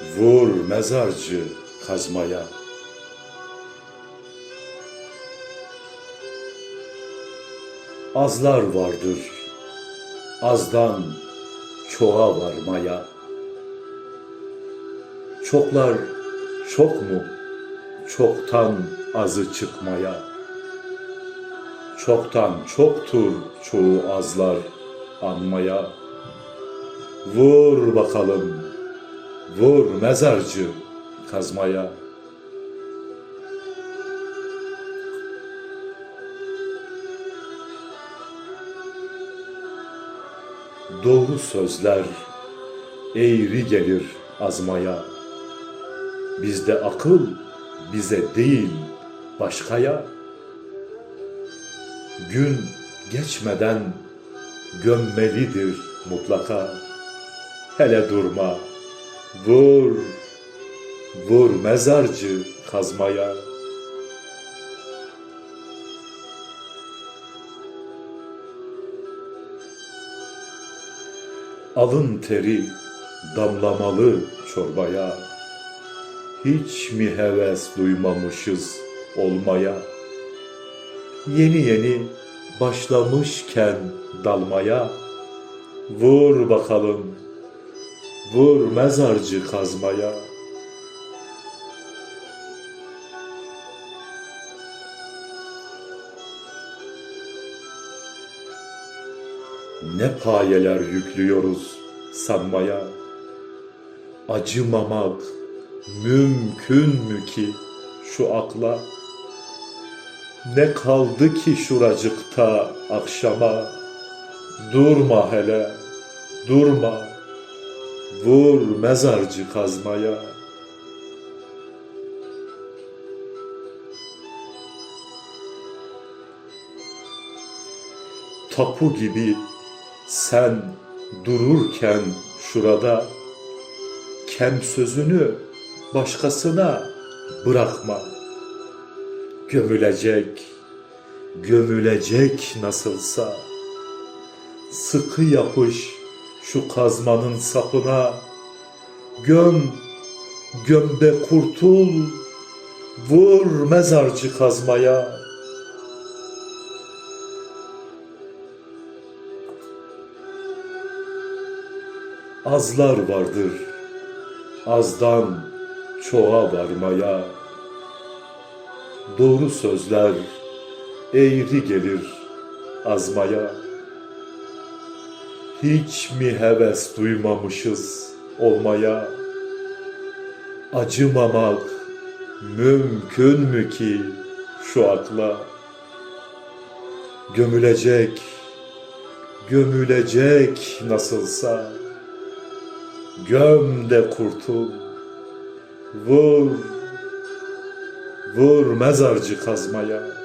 Vur mezarcı kazmaya. Azlar vardır, azdan çoğa varmaya. Çoklar çok mu, çoktan azı çıkmaya. Çoktan çoktur çoğu azlar anmaya. Vur bakalım, vur mezarcı kazmaya. Doğru sözler eğri gelir azmaya. Bizde akıl bize değil başkaya. Gün geçmeden gömmelidir mutlaka. Hele durma, vur, vur mezarcı kazmaya. Alın teri damlamalı çorbaya. Hiç mi heves duymamışız olmaya? Yeni yeni başlamışken dalmaya. Vur bakalım, vur mezarcı kazmaya. Ne payeler yüklüyoruz sanmaya. Acımamak mümkün mü ki şu akla? Ne kaldı ki şuracıkta akşama? Durma hele, durma. Vur mezarcı kazmaya. Tapu gibi sen dururken şurada kem sözünü başkasına bırakma. Gömülecek, gömülecek nasılsa. Sıkı yapış şu kazmanın sapına. Göm, gömde kurtul, vur mezarcı kazmaya.'' azlar vardır. Azdan çoğa varmaya. Doğru sözler eğri gelir azmaya. Hiç mi heves duymamışız olmaya? Acımamak mümkün mü ki şu akla? Gömülecek, gömülecek nasılsa. Göm de kurtul, vur, vur mezarcı kazmaya.